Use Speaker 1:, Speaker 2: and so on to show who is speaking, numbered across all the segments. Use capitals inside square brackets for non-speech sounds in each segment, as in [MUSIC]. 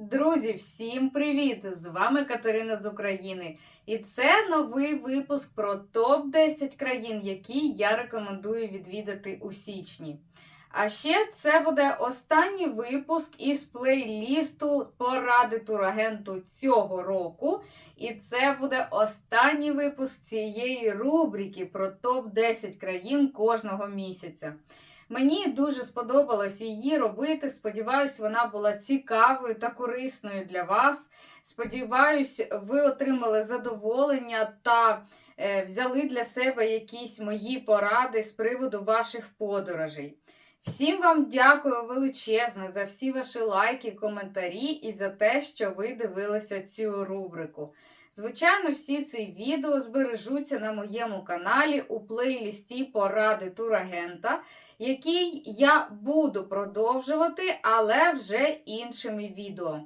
Speaker 1: Друзі, всім привіт! З вами Катерина з України. І це новий випуск про топ-10 країн, які я рекомендую відвідати у січні. А ще це буде останній випуск із плейлісту поради турагенту цього року. І це буде останній випуск цієї рубрики про топ-10 країн кожного місяця. Мені дуже сподобалось її робити. Сподіваюсь, вона була цікавою та корисною для вас. Сподіваюсь, ви отримали задоволення та е, взяли для себе якісь мої поради з приводу ваших подорожей. Всім вам дякую величезне за всі ваші лайки, коментарі і за те, що ви дивилися цю рубрику. Звичайно, всі ці відео збережуться на моєму каналі у плейлісті Поради турагента, який я буду продовжувати, але вже іншими відео.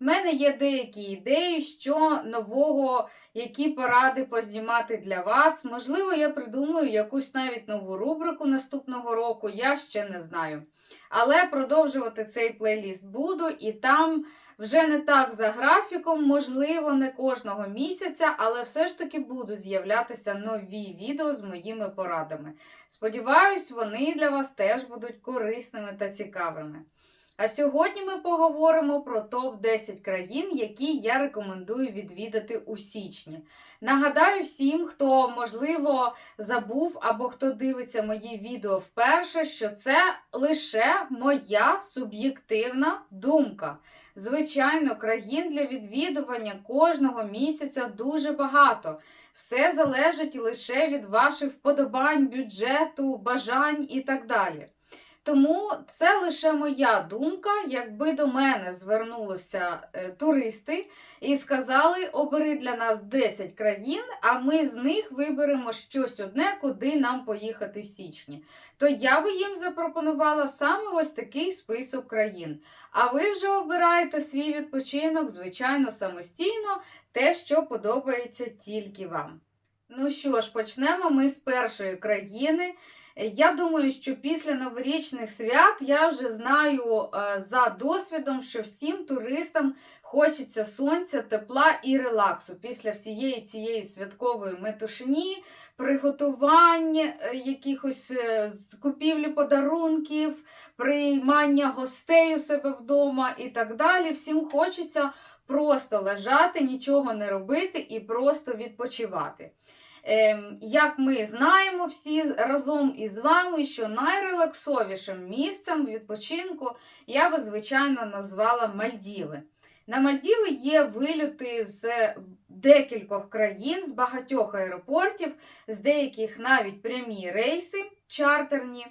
Speaker 1: У мене є деякі ідеї, що нового, які поради познімати для вас. Можливо, я придумаю якусь навіть нову рубрику наступного року, я ще не знаю. Але продовжувати цей плейліст буду, і там вже не так за графіком, можливо, не кожного місяця, але все ж таки будуть з'являтися нові відео з моїми порадами. Сподіваюсь, вони для вас теж будуть корисними та цікавими. А сьогодні ми поговоримо про топ-10 країн, які я рекомендую відвідати у січні. Нагадаю всім, хто, можливо, забув або хто дивиться мої відео вперше, що це лише моя суб'єктивна думка. Звичайно, країн для відвідування кожного місяця дуже багато. Все залежить лише від ваших вподобань, бюджету, бажань і так далі. Тому це лише моя думка. Якби до мене звернулися е, туристи і сказали, обери для нас 10 країн, а ми з них виберемо щось одне, куди нам поїхати в січні. То я би їм запропонувала саме ось такий список країн. А ви вже обираєте свій відпочинок, звичайно, самостійно, те, що подобається тільки вам. Ну що ж, почнемо ми з першої країни. Я думаю, що після новорічних свят я вже знаю е, за досвідом, що всім туристам хочеться сонця, тепла і релаксу після всієї цієї святкової метушні, приготувань, е, якихось е, купівлі подарунків, приймання гостей у себе вдома і так далі. Всім хочеться просто лежати, нічого не робити і просто відпочивати. Ем, Як ми знаємо всі разом із вами, що найрелаксовішим місцем відпочинку я би, звичайно, назвала Мальдіви. На Мальдіви є вильоти з декількох країн, з багатьох аеропортів, з деяких навіть прямі рейси чартерні.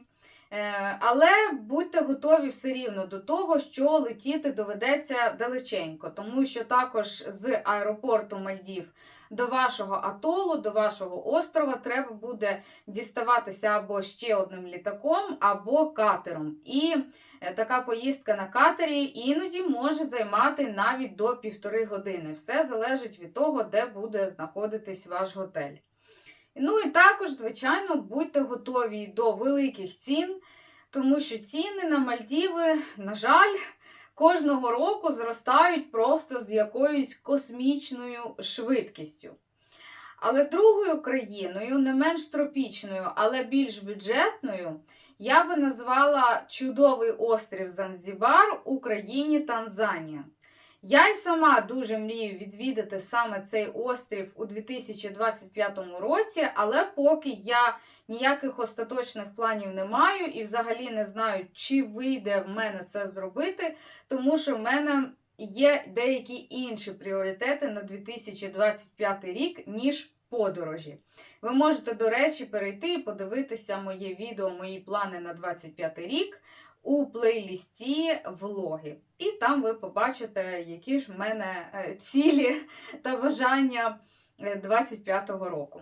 Speaker 1: Е, Але будьте готові все рівно до того, що летіти доведеться далеченько, тому що також з аеропорту Мальдів до вашого атолу, до вашого острова треба буде діставатися або ще одним літаком, або катером. І е, така поїздка на катері іноді може займати навіть до півтори години. Все залежить від того, де буде знаходитись ваш готель. Ну і також, звичайно, будьте готові до великих цін, тому що ціни на Мальдіви, на жаль, кожного року зростають просто з якоюсь космічною швидкістю. Але другою країною, не менш тропічною, але більш бюджетною, я би назвала чудовий острів Занзібар у країні Танзанія. Я й сама дуже мрію відвідати саме цей острів у 2025 році, але поки я ніяких остаточних планів не маю і взагалі не знаю, чи вийде в мене це зробити, тому що в мене є деякі інші пріоритети на 2025 рік, ніж подорожі. Ви можете, до речі, перейти і подивитися моє відео, мої плани на 2025 рік у плейлісті влоги. І там ви побачите, які ж в мене е, цілі та бажання 25-го року.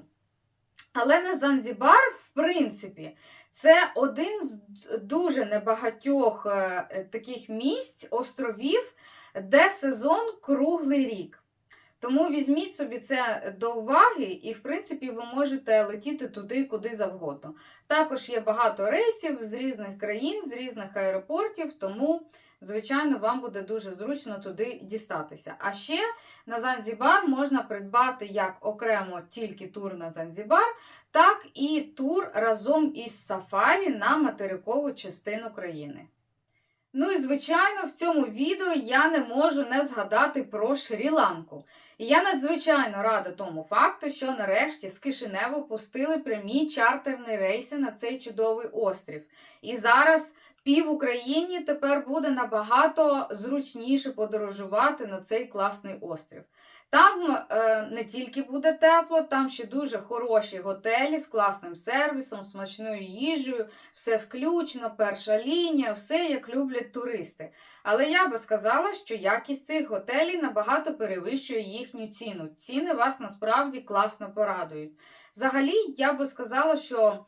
Speaker 1: Але на Занзібар, в принципі, це один з дуже небагатьох е, таких місць, островів, де сезон круглий рік. Тому візьміть собі це до уваги, і, в принципі, ви можете летіти туди, куди завгодно. Також є багато рейсів з різних країн, з різних аеропортів, тому, звичайно, вам буде дуже зручно туди дістатися. А ще на Занзібар можна придбати як окремо тільки тур на Занзібар, так і тур разом із сафарі на материкову частину країни. Ну і звичайно, в цьому відео я не можу не згадати про Шрі-Ланку. І я надзвичайно рада тому факту, що нарешті з Кишиневу пустили прямі чартерні рейси на цей чудовий острів. І зараз пів Україні тепер буде набагато зручніше подорожувати на цей класний острів. Там е, не тільки буде тепло, там ще дуже хороші готелі з класним сервісом, смачною їжею, все включно, перша лінія, все як люблять туристи. Але я би сказала, що якість цих готелів набагато перевищує їхню ціну. Ціни вас насправді класно порадують. Взагалі, я би сказала, що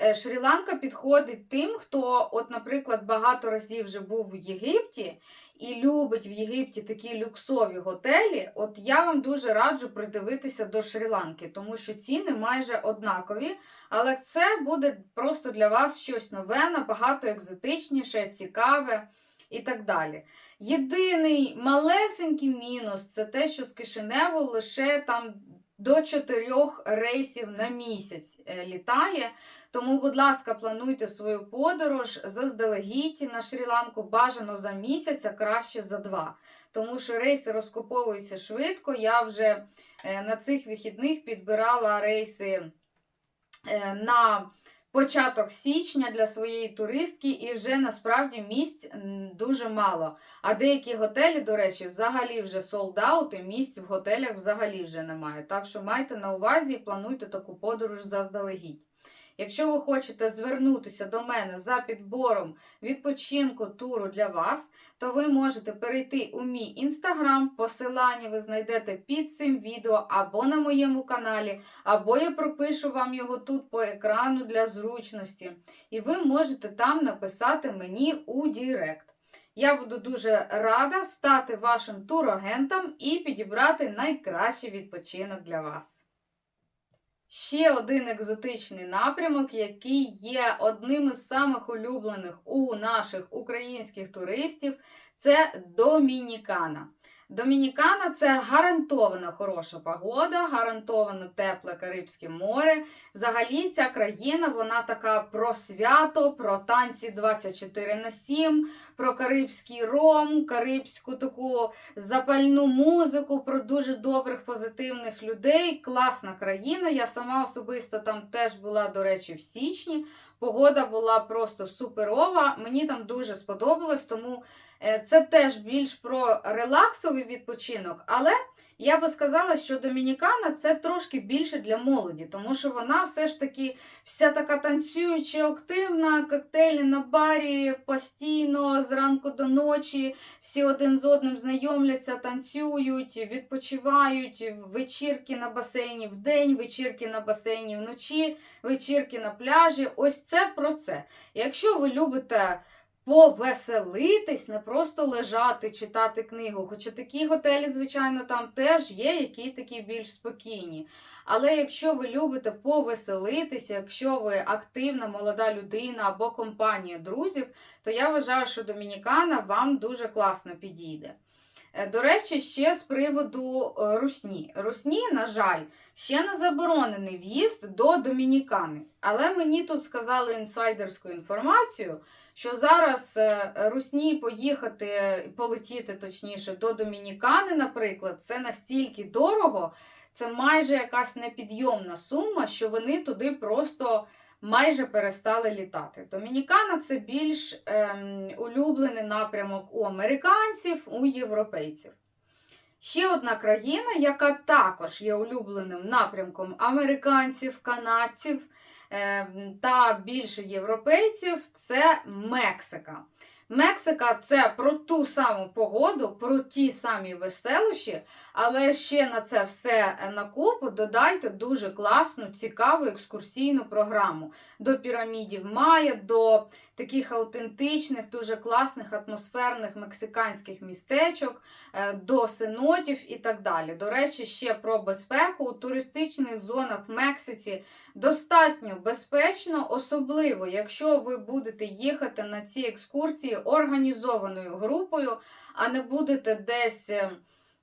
Speaker 1: Шрі-Ланка підходить тим, хто, от, наприклад, багато разів вже був в Єгипті і любить в Єгипті такі люксові готелі. От я вам дуже раджу придивитися до Шрі-Ланки, тому що ціни майже однакові, але це буде просто для вас щось нове, набагато екзотичніше, цікаве і так далі. Єдиний малесенький мінус це те, що з Кишиневу лише там до чотирьох рейсів на місяць е, літає. Тому, будь ласка, плануйте свою подорож заздалегідь на Шрі-Ланку бажано за місяць, а краще за два. Тому що рейси розкуповуються швидко. Я вже е, на цих вихідних підбирала рейси е, на початок січня для своєї туристки, і вже насправді місць дуже мало. А деякі готелі, до речі, взагалі вже солдаут, і місць в готелях взагалі вже немає. Так що майте на увазі і плануйте таку подорож заздалегідь. Якщо ви хочете звернутися до мене за підбором відпочинку туру для вас, то ви можете перейти у мій інстаграм, посилання ви знайдете під цим відео або на моєму каналі, або я пропишу вам його тут по екрану для зручності. І ви можете там написати мені у Дірект. Я буду дуже рада стати вашим турагентом і підібрати найкращий відпочинок для вас. Ще один екзотичний напрямок, який є одним із самих улюблених у наших українських туристів, це Домінікана. Домінікана це гарантована хороша погода, гарантовано тепле Карибське море. Взагалі, ця країна вона така про свято, про танці 24 на 7, про карибський ром, карибську таку запальну музику, про дуже добрих позитивних людей. Класна країна. Я сама особисто там теж була, до речі, в січні. Погода була просто суперова. Мені там дуже сподобалось, тому е, це теж більш про релаксовий відпочинок. Але я би сказала, що Домінікана це трошки більше для молоді, тому що вона все ж таки вся така танцююча, активна, коктейлі на барі постійно зранку до ночі. Всі один з одним знайомляться, танцюють, відпочивають, вечірки на басейні в день, вечірки на басейні вночі, вечірки на пляжі. Ось це про це. Якщо ви любите повеселитись, не просто лежати, читати книгу. Хоча такі готелі, звичайно, там теж є, які такі більш спокійні. Але якщо ви любите повеселитися, якщо ви активна молода людина або компанія друзів, то я вважаю, що Домінікана вам дуже класно підійде. Е, До речі, ще з приводу е, русні. Русні, на жаль, ще не заборонений в'їзд до Домінікани. Але мені тут сказали інсайдерську інформацію, що зараз е, русні поїхати, полетіти точніше до Домінікани, наприклад, це настільки дорого, це майже якась непідйомна сума, що вони туди просто майже перестали літати. Домінікана це більш ем, улюблений напрямок у американців, у європейців. Ще одна країна, яка також є улюбленим напрямком американців, канадців ем, та більше європейців, це Мексика. Мексика це про ту саму погоду, про ті самі веселощі, але ще на це все на купу додайте дуже класну, цікаву екскурсійну програму. До пірамідів Майя, до таких аутентичних, дуже класних атмосферних мексиканських містечок е, до сенотів і так далі. До речі, ще про безпеку у туристичних зонах в Мексиці достатньо безпечно, особливо, якщо ви будете їхати на ці екскурсії організованою групою, а не будете десь.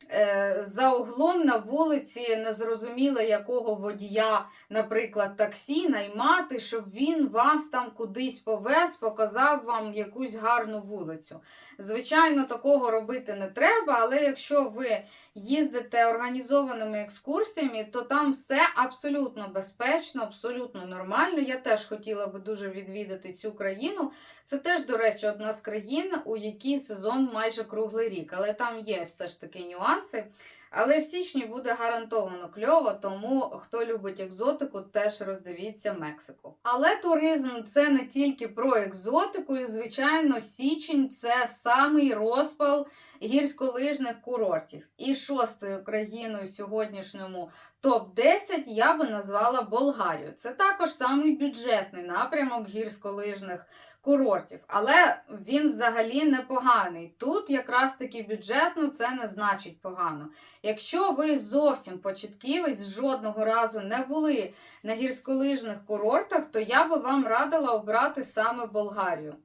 Speaker 1: Е, За углом на вулиці незрозуміло якого водія, наприклад, таксі, наймати, щоб він вас там кудись повез, показав вам якусь гарну вулицю. Звичайно, такого робити не треба, але якщо ви їздите організованими екскурсіями, то там все абсолютно безпечно, абсолютно нормально. Я теж хотіла би дуже відвідати цю країну. Це теж, до речі, одна з країн, у якій сезон майже круглий рік, але там є все ж таки нюанси. Але в січні буде гарантовано кльово, тому хто любить екзотику, теж роздивіться Мексику. Але туризм це не тільки про екзотику, і звичайно, січень це самий розпал гірськолижних курортів. І шостою країною в сьогоднішньому топ-10 я би назвала Болгарію. Це також самий бюджетний напрямок гірськолижних курортів, але він взагалі непоганий. Тут якраз таки бюджетно це не значить погано. Якщо ви зовсім початківець, жодного разу не були на гірськолижних курортах, то я би вам радила обрати саме Болгарію.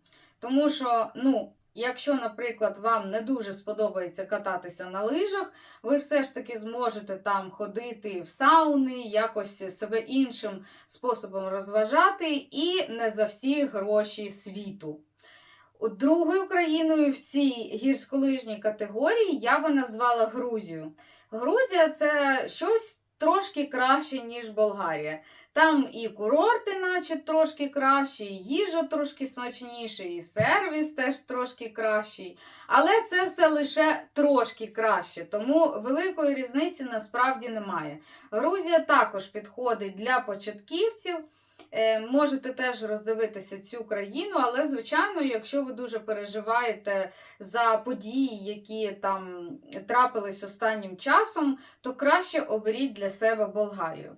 Speaker 1: Тому що, ну, якщо, наприклад, вам не дуже сподобається кататися на лижах, ви все ж таки зможете там ходити в сауни, якось себе іншим способом розважати і не за всі гроші світу. Другою країною в цій гірськолижній категорії я би назвала Грузію. Грузія це щось трошки краще, ніж Болгарія. Там і курорти, наче трошки кращі, і їжа трошки смачніша, і сервіс теж трошки кращий. Але це все лише трошки краще, тому великої різниці насправді немає. Грузія також підходить для початківців. Е, Можете теж роздивитися цю країну, але, звичайно, якщо ви дуже переживаєте за події, які там трапились останнім часом, то краще оберіть для себе Болгарію.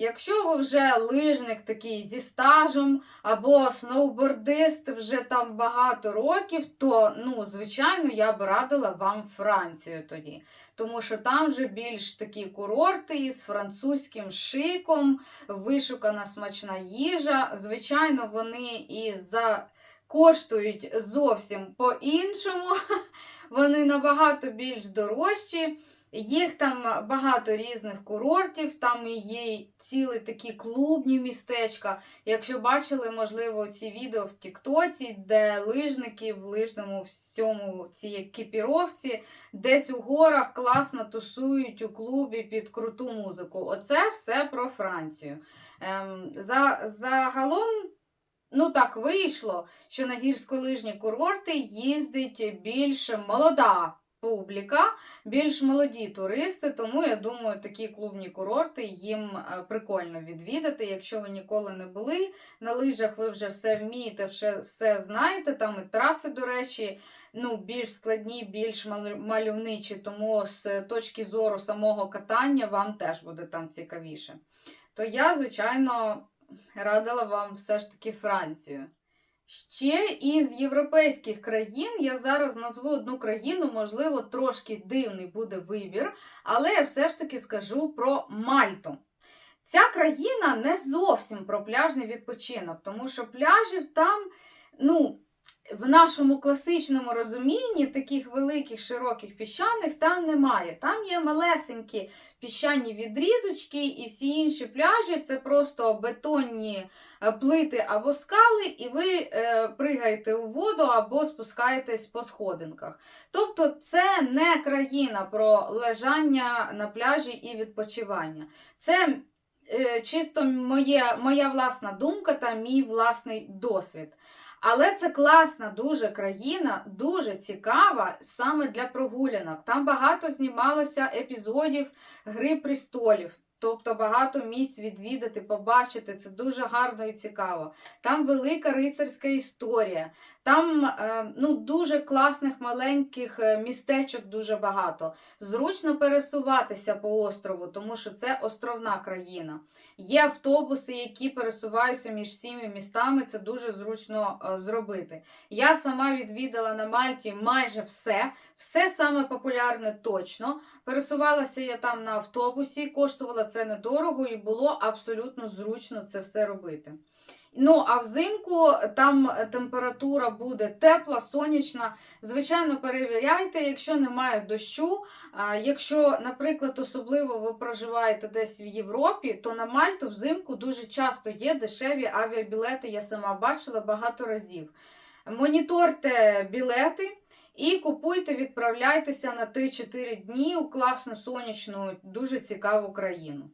Speaker 1: Якщо ви вже лижник такий зі стажем або сноубордист вже там багато років, то, ну, звичайно, я б радила вам Францію тоді. Тому що там вже більш такі курорти з французьким шиком, вишукана смачна їжа. Звичайно, вони і за коштують зовсім по-іншому. [LAUGHS] Вони набагато більш дорожчі. Їх там багато різних курортів, там і є цілі такі клубні містечка. Якщо бачили, можливо, ці відео в Тіктоці, де лижники в лижному всьому цій екіпіровці, десь у горах класно тусують у клубі під круту музику. Оце все про Францію. Ем, за, загалом. Ну, так вийшло, що на гірськолижні курорти їздить більш молода публіка, більш молоді туристи, тому я думаю, такі клубні курорти їм е, прикольно відвідати. Якщо ви ніколи не були на лижах, ви вже все вмієте, все, все знаєте. Там і траси, до речі, ну, більш складні, більш мальовничі, тому з точки зору самого катання вам теж буде там цікавіше. То я, звичайно, радила вам все ж таки Францію. Ще із європейських країн я зараз назву одну країну, можливо, трошки дивний буде вибір, але я все ж таки скажу про Мальту. Ця країна не зовсім про пляжний відпочинок, тому що пляжів там, ну, в нашому класичному розумінні таких великих широких піщаних там немає. Там є малесенькі піщані відрізочки, і всі інші пляжі це просто бетонні е, плити або скали, і ви е, пригаєте у воду або спускаєтесь по сходинках. Тобто це не країна про лежання на пляжі і відпочивання. Це е, чисто моє, моя власна думка та мій власний досвід. Але це класна дуже країна, дуже цікава саме для прогулянок. Там багато знімалося епізодів Гри престолів. Тобто багато місць відвідати, побачити, це дуже гарно і цікаво. Там велика рицарська історія. Там е, ну, дуже класних маленьких е, містечок дуже багато. Зручно пересуватися по острову, тому що це островна країна. Є автобуси, які пересуваються між цими містами. Це дуже зручно е, зробити. Я сама відвідала на Мальті майже все, все саме популярне точно. Пересувалася я там на автобусі, коштувало це недорого і було абсолютно зручно це все робити. Ну, а взимку там температура буде тепла, сонячна. Звичайно, перевіряйте, якщо немає дощу. Якщо, наприклад, особливо ви проживаєте десь в Європі, то на Мальту взимку дуже часто є дешеві авіабілети. Я сама бачила багато разів. Моніторте білети. І купуйте, відправляйтеся на 3-4 дні у класну сонячну, дуже цікаву країну.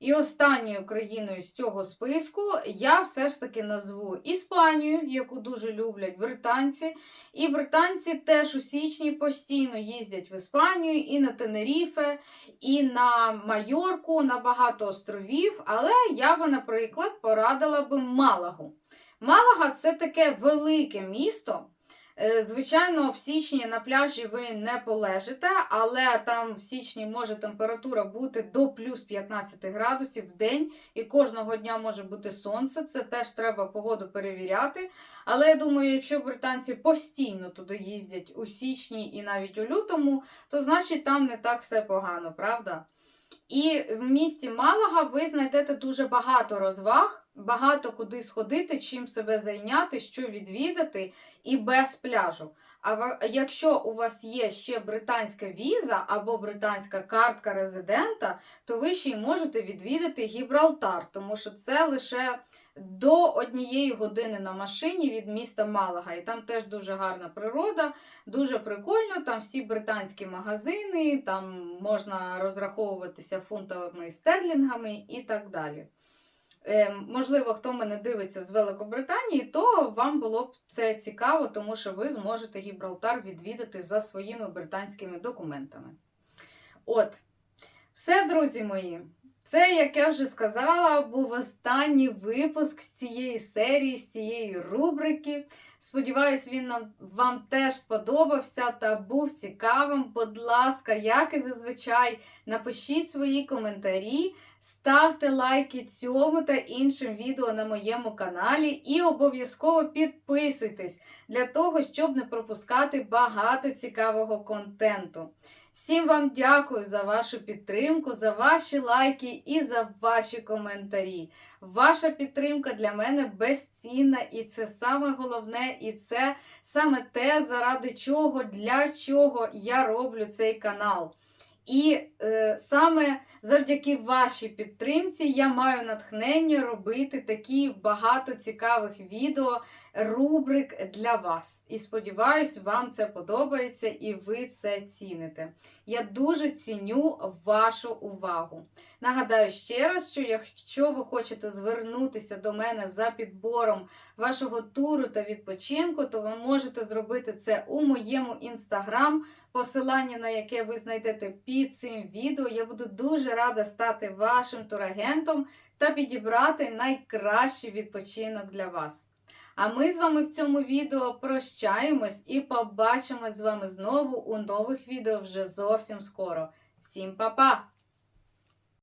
Speaker 1: І останньою країною з цього списку я все ж таки назву Іспанію, яку дуже люблять британці. І британці теж у січні постійно їздять в Іспанію і на Тенеріфе, і на Майорку, на багато островів. Але я би, наприклад, порадила би Малагу. Малага це таке велике місто. Е, Звичайно, в січні на пляжі ви не полежите, але там в січні може температура бути до плюс 15 градусів в день, і кожного дня може бути сонце. Це теж треба погоду перевіряти. Але я думаю, якщо британці постійно туди їздять у січні і навіть у лютому, то значить там не так все погано, правда? І в місті Малага ви знайдете дуже багато розваг, багато куди сходити, чим себе зайняти, що відвідати, і без пляжу. А якщо у вас є ще британська віза або британська картка резидента, то ви ще й можете відвідати Гібралтар, тому що це лише до однієї години на машині від міста Малага. І там теж дуже гарна природа, дуже прикольно. Там всі британські магазини, там можна розраховуватися фунтовими стерлінгами і так далі. Е, можливо, хто мене дивиться з Великобританії, то вам було б це цікаво, тому що ви зможете Гібралтар відвідати за своїми британськими документами. От, все, друзі мої. Це, як я вже сказала, був останній випуск з цієї серії, з цієї рубрики. Сподіваюсь, він вам теж сподобався та був цікавим. Будь ласка, як і зазвичай, напишіть свої коментарі, ставте лайки цьому та іншим відео на моєму каналі і обов'язково підписуйтесь для того, щоб не пропускати багато цікавого контенту. Всім вам дякую за вашу підтримку, за ваші лайки і за ваші коментарі. Ваша підтримка для мене безцінна, і це саме головне, і це саме те, заради чого, для чого я роблю цей канал. І е, саме завдяки вашій підтримці я маю натхнення робити такі багато цікавих відео, рубрик для вас. І сподіваюсь, вам це подобається і ви це ціните. Я дуже ціню вашу увагу. Нагадаю ще раз, що якщо ви хочете звернутися до мене за підбором вашого туру та відпочинку, то ви можете зробити це у моєму інстаграм, посилання на яке ви знайдете під цим відео. Я буду дуже рада стати вашим турагентом та підібрати найкращий відпочинок для вас. А ми з вами в цьому відео прощаємось і побачимось з вами знову у нових відео вже зовсім скоро. Всім па-па!